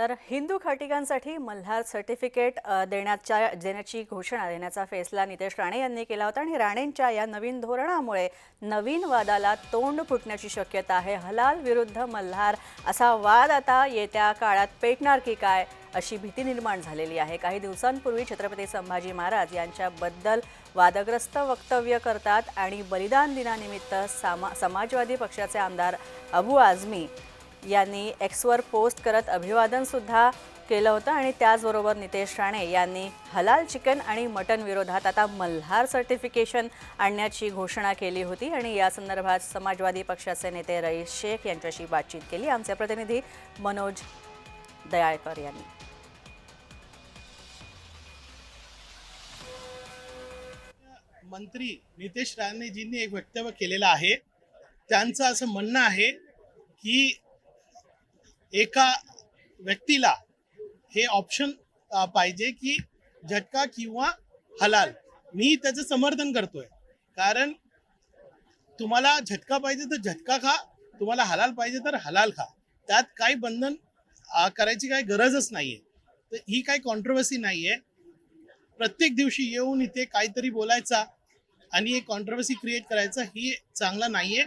तर हिंदू खाटिकांसाठी मल्हार सर्टिफिकेट देण्याच्या देण्याची घोषणा देण्याचा फैसला नितेश राणे यांनी केला होता. आणि राणेंच्या या नवीन धोरणामुळे नवीन वादाला तोंड फुटण्याची शक्यता आहे. हलाल विरुद्ध मल्हार असा वाद आता येत्या काळात पेटणार की काय अशी भीती निर्माण झालेली आहे. काही दिवसांपूर्वी छत्रपती संभाजी महाराज यांच्याबद्दल वादग्रस्त वक्तव्य करतात. आणि बलिदान दिनानिमित्त सामा समाजवादी पक्षाचे आमदार अबू आझमी यांनी एक्सवर पोस्ट करत अभिवादनसुद्धा केलं होतं आणि त्याचबरोबर नितेश राणे यांनी हलाल चिकन आणि मटन विरोधात आता मल्हार सर्टिफिकेशन आणण्याची घोषणा केली होती. आणि या संदर्भात समाजवादी पक्षाचे नेते रईस शेख यांच्याशी बातचीत केली. आमचे प्रतिनिधी मनोज दयाळकर यांनी. मंत्री नितेश राणेजींनी एक वक्तव्य केलेलं आहे. त्यांचं असं म्हणणं आहे की एका व्यक्तीला हे ऑप्शन पाहिजे की झटका किंवा हलाल. मी त्याचं समर्थन करतोय. कारण तुम्हाला झटका पाहिजे तर झटका खा. तुम्हाला हलाल पाहिजे तर हलाल खा. त्यात काही बंधन करायची काही गरजच नाहीये. तर ही काही कॉन्ट्रोवर्सी नाहीये. प्रत्येक दिवशी येऊन इथे काहीतरी बोलायचा आणि एक कॉन्ट्रोवर्सी क्रिएट करायचा ही चांगलं नाहीये.